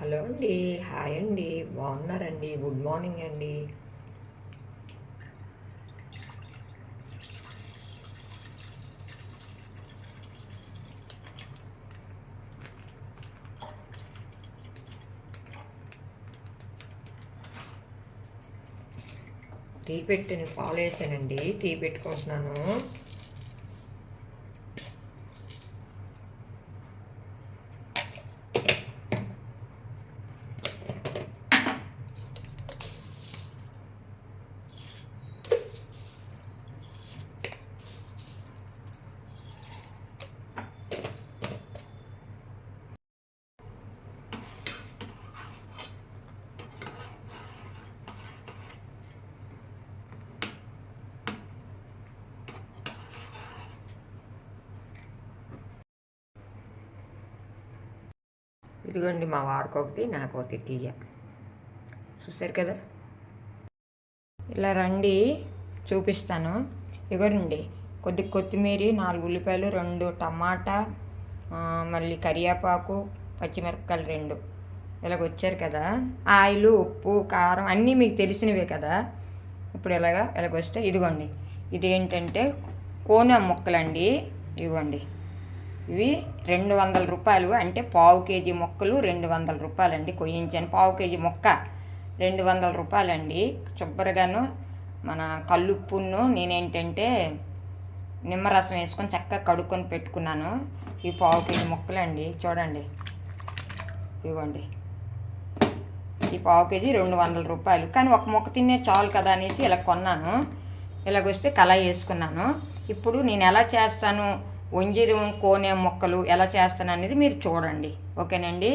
Hello అండి hi అండి బాగున్నారండి గుడ్ మార్నింగ్ అండి. టీ పెట్టిన పాలు వేసానండి టీ పెట్టుకుంటున్నాను. ఇదిగోండి మా వారికొకటి నాకొకటి నాకు ఒకటి టీయ. చూసారు కదా? ఇలా రండి చూపిస్తాను. ఇవ్వండి కొద్ది కొత్తిమీర నాలుగు ఉల్లిపాయలు రెండు టమాటా మళ్ళీ కరివేపాకు పచ్చిమిరపకాయలు రెండు. ఇలాగ వచ్చారు కదా? ఆయిల్ ఉప్పు కారం అన్నీ మీకు తెలిసినవే కదా? ఇప్పుడు ఇలాగా ఇలాగ వస్తే ఇదిగోండి ఇదేంటంటే కోన ముక్కలండి. ఇదిగోండి. ఇవి రెండు వందల రూపాయలు అంటే పావు కేజీ మొక్కలు రెండు వందల రూపాయలండి కొయ్యించాను పావు కేజీ మొక్క రెండు వందల రూపాయలండి. శుభ్రగాను మన కల్లుప్పును నేనేంటంటే నిమ్మరసం వేసుకొని చక్కగా కడుక్కొని పెట్టుకున్నాను. ఈ పావు కేజీ మొక్కలండి. చూడండి. ఇవ్వండి. ఈ పావు కేజీ రెండు వందల రూపాయలు. కానీ ఒక మొక్క తినే చాలు కదా అనేసి ఇలా కొన్నాను. ఇలాగొస్తే కళాయి వేసుకున్నాను. ఇప్పుడు నేను ఎలా చేస్తాను? వంజీరం కోనే మొక్కలు ఎలా చేస్తాను అనేది మీరు చూడండి. ఓకేనండి?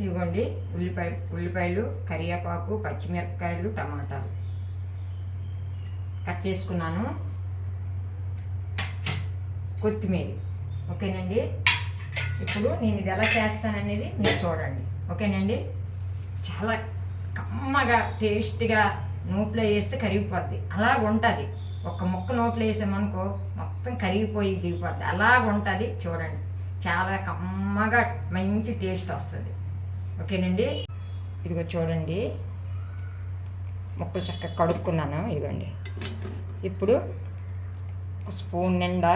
ఇదిగోండి ఉల్లిపాయ ఉల్లిపాయలు కరివేపాకు పచ్చిమిరపకాయలు టమాటాలు. కట్ చేసుకున్నాను. కొత్తిమీర. ఓకేనండి? ఇప్పుడు నేను ఇది ఎలా చేస్తాననేది మీరు చూడండి. ఓకేనండి? చాలా కమ్మగా టేస్ట్గా నోట్లో వేస్తే కరిగిపోద్ది. అలాగ ఉంటుంది ఒక్క ముక్క నోట్లో వేసామనుకో మొత్తం కరిగిపోయి దిగిపోద్ది. అలాగ ఉంటుంది చూడండి. చాలా కమ్మగా మంచి టేస్ట్ వస్తుంది. ఓకేనండి? ఇదిగో చూడండి. ముక్కలు చక్కగా కడుక్కున్నాను ఇదిగోండి. ఇప్పుడు స్పూన్ నిండా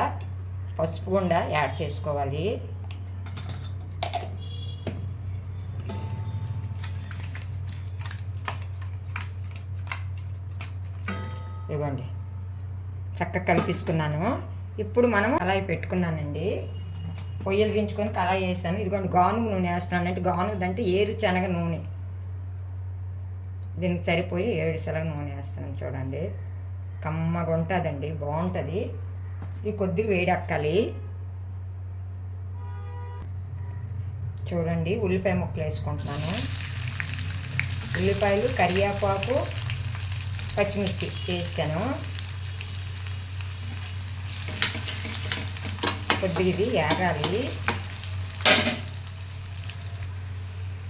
పసుపు గుండా యాడ్ చేసుకోవాలి. ఇవ్వండి చక్కగా కలిపిస్తున్నాను. ఇప్పుడు మనం కళాయి పెట్టుకున్నానండి. పొయ్యలు గించుకొని కళాయి వేసాను. ఇదిగోండి గానుగ నూనె వేస్తున్నాను. అంటే గానుగు అంటే ఏరు శనగ నూనె. దీనికి సరిపోయి ఏడు శనగ నూనె వేస్తున్నాను చూడండి. కమ్మగా ఉంటుందండి బాగుంటుంది. ఇది కొద్దిగా వేడెక్కాలి. చూడండి ఉల్లిపాయ ముక్కలు వేసుకుంటున్నాను. ఉల్లిపాయలు కరివేపాకు పచ్చిమిర్చి వేసాను. కొద్దిగా ఇది ఏగాలి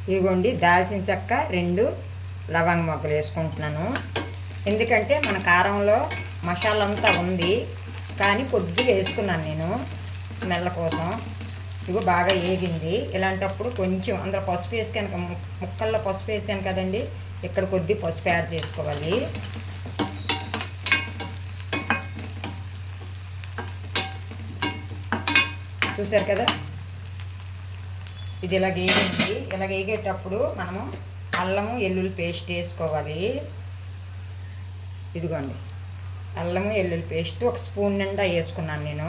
ఇదిగోండి దాల్చిన చెక్క రెండు లవంగ మొగ్గలు వేసుకుంటున్నాను. ఎందుకంటే మన కారంలో మసాలా అంతా ఉంది. కానీ కొద్దిగా వేసుకున్నాను నేను నెల కోసం. ఇవి బాగా ఏగింది. ఇలాంటప్పుడు కొంచెం అందులో పసుపు వేసాను ముక్కల్లో పసుపు వేసాను కదండి. ఇక్కడ కొద్ది పసుపు యాడ్ చేసుకోవాలి. చూసారు కదా? ఇది ఇలా వేగింది. ఇలా వేగేటప్పుడు మనము అల్లము ఎల్లుల్లి పేస్ట్ వేసుకోవాలి. ఇదిగోండి. అల్లము ఎల్లుల్లి పేస్ట్ ఒక స్పూన్ నిండా వేసుకున్నాను నేను.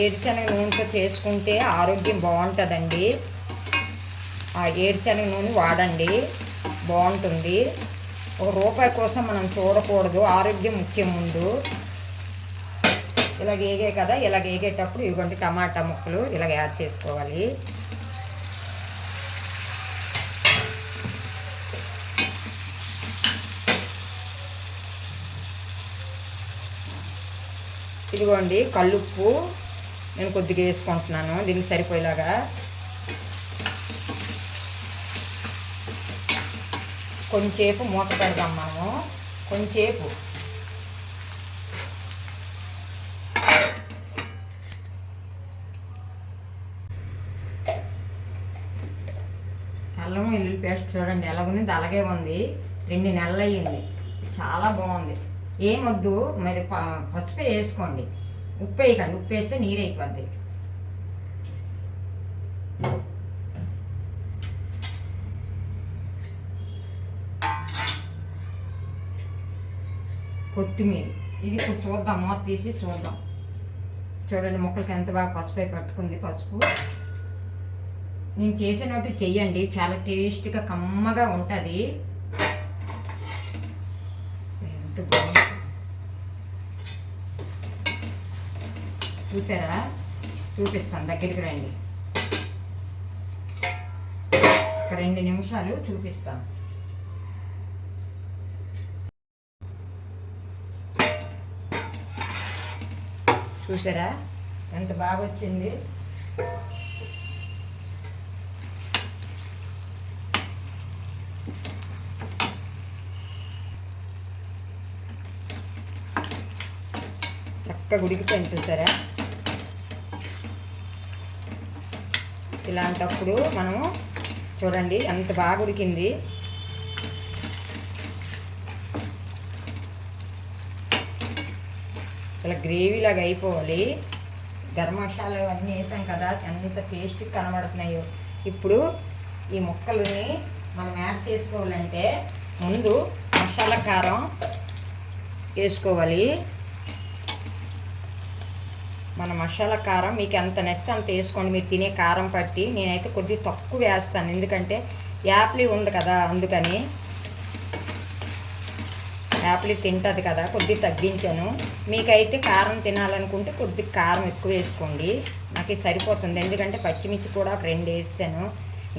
ఏరుశనగ నూనెతో చేసుకుంటే ఆరోగ్యం బాగుంటుందండి. ఆ ఏరుశనగ నూనె వాడండి బాగుంటుంది. ఒక రూపాయి కోసం మనం చూడకూడదు ఆరోగ్యం ముఖ్యం ముందు. ఇలాగ వేగే కదా ఇలాగ వేగేటప్పుడు ఇదిగోండి టమాటా ముక్కలు ఇలాగ యాడ్ చేసుకోవాలి. ఇదిగోండి కల్లుప్పు. నేను కొద్దిగా వేసుకుంటున్నాను దీనికి సరిపోయేలాగా. కొంచెంసేపు మూత పెడదాం మనము. కొంచెంసేపు అల్లం వెల్లుల్లి పేస్ట్ చూడండి ఎలా ఉంది అలాగే ఉంది. రెండు నెలలు అయ్యింది చాలా బాగుంది. ఏమొద్దు మరి ప- పసుపు వేసుకోండి. ఉప్పు వేయకండి ఉప్పు వేస్తే నీరు అయిపోద్ది కొత్తిమీర. ఇది ఇప్పుడు చూద్దాం మూత తీసి చూద్దాం. చూడండి మొక్కలకి ఎంత బాగా పసుపు అయి పట్టుకుంది పసుపు. నేను చేసినట్టు చెయ్యండి చాలా టేస్ట్గా కమ్మగా ఉంటుంది ఎంత బాగుంది చూసారా? చూపిస్తాను. దగ్గరికి రండి. ఒక రెండు నిమిషాలు చూపిస్తాను. చూసారా? ఎంత బాగా వచ్చింది చక్కగా ఉడికిపోయింది చూసారా? ఇలాంటప్పుడు మనము చూడండి ఎంత బాగా ఉడికింది. ఇలా గ్రేవీ లాగా అయిపోవాలి. గరం మసాలాలు అన్నీ వేసాం కదా ఎంత టేస్ట్ కనబడుతున్నాయో. ఇప్పుడు ఈ ముక్కలని మనం యాడ్ చేసుకోవాలంటే ముందు మసాలా కారం వేసుకోవాలి. మన మసాలా కారం మీకు ఎంత నచ్చితే అంత వేసుకోండి. మీరు తినే కారం పట్టి నేనైతే కొద్దిగా తక్కువ వేస్తాను. ఎందుకంటే యాప్లీ ఉంది కదా అందుకని యాప్లీ తింటుంది కదా కొద్దిగా తగ్గించాను. మీకైతే కారం తినాలనుకుంటే కొద్దిగా కారం ఎక్కువ వేసుకోండి. నాకు ఇది సరిపోతుంది. ఎందుకంటే పచ్చిమిర్చి కూడా ఒక రెండు వేసాను.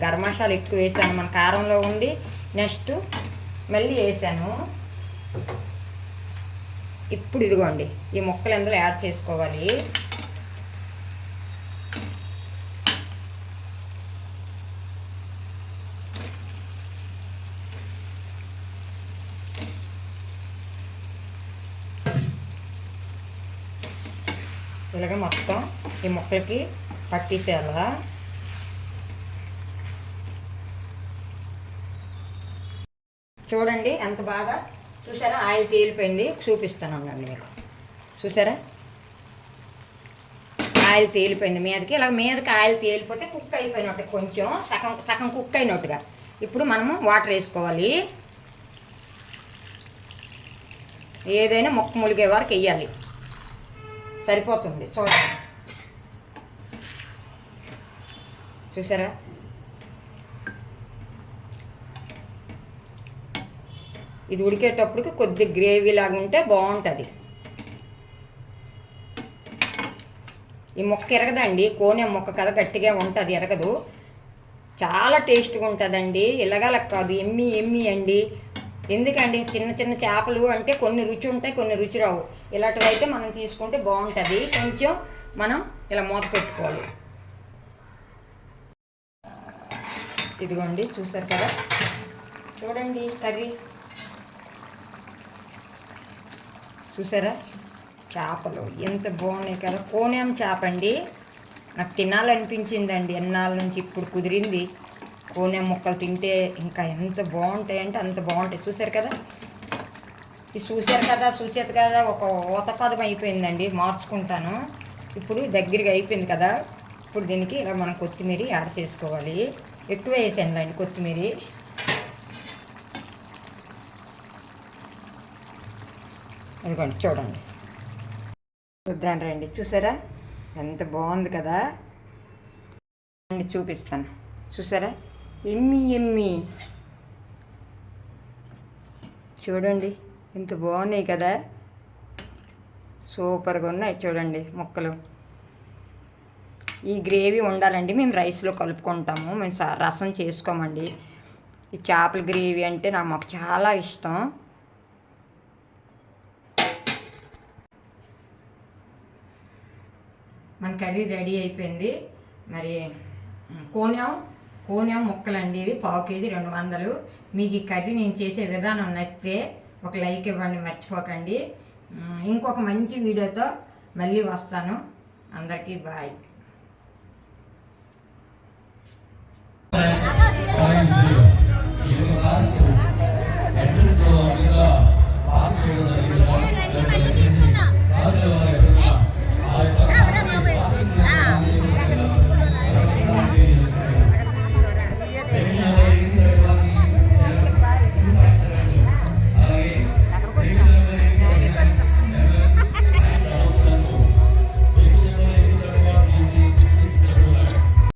గరం మసాలా ఎక్కువ వేసాను. మన కారంలో ఉండి నెక్స్ట్ మళ్ళీ వేసాను. ఇప్పుడు ఇదిగోండి ఈ ముక్కలు ఎందులో యాడ్ చేసుకోవాలి? ఇలాగే మొత్తం ఈ ముక్కలకి పట్టించేలా చూడండి ఎంత బాగా చూసారా ఆయిల్ తేలిపోయింది. చూపిస్తాను అండి మీకు. చూసారా ఆయిల్ తేలిపోయింది మీదకి. ఇలా మీదకి ఆయిల్ తేలిపోతే కుక్ అయిపోయినట్టు కొంచెం. సగం సగం కుక్ అయినట్టుగా. ఇప్పుడు మనము వాటర్ వేసుకోవాలి. ఏదైనా మొక్క ములిగే వరకు వెయ్యాలి సరిపోతుంది. చూడండి. చూసారా ఇది ఉడికేటప్పటికి కొద్ది గ్రేవీ లాగా ఉంటే బాగుంటుంది. ఈ మొక్క ఎరగదండి కోనే మొక్క కదా గట్టిగా ఉంటుంది ఎరగదు. చాలా టేస్ట్గా ఉంటుందండి ఇలాగల కాదు ఎమ్మి ఎమ్మి అండి. ఎందుకండి చిన్న చిన్న చేపలు అంటే కొన్ని రుచి ఉంటాయి కొన్ని రుచి రావు. ఇలాంటివి అయితే మనం తీసుకుంటే బాగుంటుంది. కొంచెం మనం ఇలా మూత పెట్టుకోవాలి. ఇదిగోండి చూసారు కదా? చూడండి కర్రీ. చూసారా? చేపలు ఎంత బాగున్నాయి కదా. కోనేం చేప అండి? నాకు తినాలనిపించిందండి. ఎన్నాళ్ళ నుంచి ఇప్పుడు కుదిరింది. కోనేం ముక్కలు తింటే ఇంకా ఎంత బాగుంటాయి అంటే అంత బాగుంటాయి. చూసారు కదా? ఇది చూశారు కదా? చూసేది కదా? ఒక ఊత పదం అయిపోయిందండి. మార్చుకుంటాను. ఇప్పుడు దగ్గరగా అయిపోయింది కదా? ఇప్పుడు దీనికి ఇలా మనం కొత్తిమీర యాడ్ చేసుకోవాలి. ఎక్కువ వేసాను కొత్తిమీర. ఇదిగోండి చూడండి. చూద్దాం రండి. చూసారా? ఎంత బాగుంది కదా? రండి, చూపిస్తాను. చూసారా? ఎమ్మి ఎమ్మి చూడండి ఎంత బాగున్నాయి కదా? సూపర్గా ఉన్నాయి చూడండి ముక్కలు. ఈ గ్రేవీ ఉండాలండి. మేము రైస్లో కలుపుకుంటాము. మేము రసం చేసుకోమండి. ఈ చేపల గ్రేవీ అంటే నాకు మాకు చాలా ఇష్టం. మన కర్రీ రెడీ అయిపోయింది. మరి కోనం కోనం ముక్కలండి ఇవి పావు కేజీ రెండు వందలు. మీకు ఈ కర్రీ నేను చేసే విధానం నచ్చితే ఒక లైక్ ఇవ్వండి మర్చిపోకండి. ఇంకొక మంచి వీడియోతో మళ్ళీ వస్తాను. అందరికీ బాయ్. Thank you.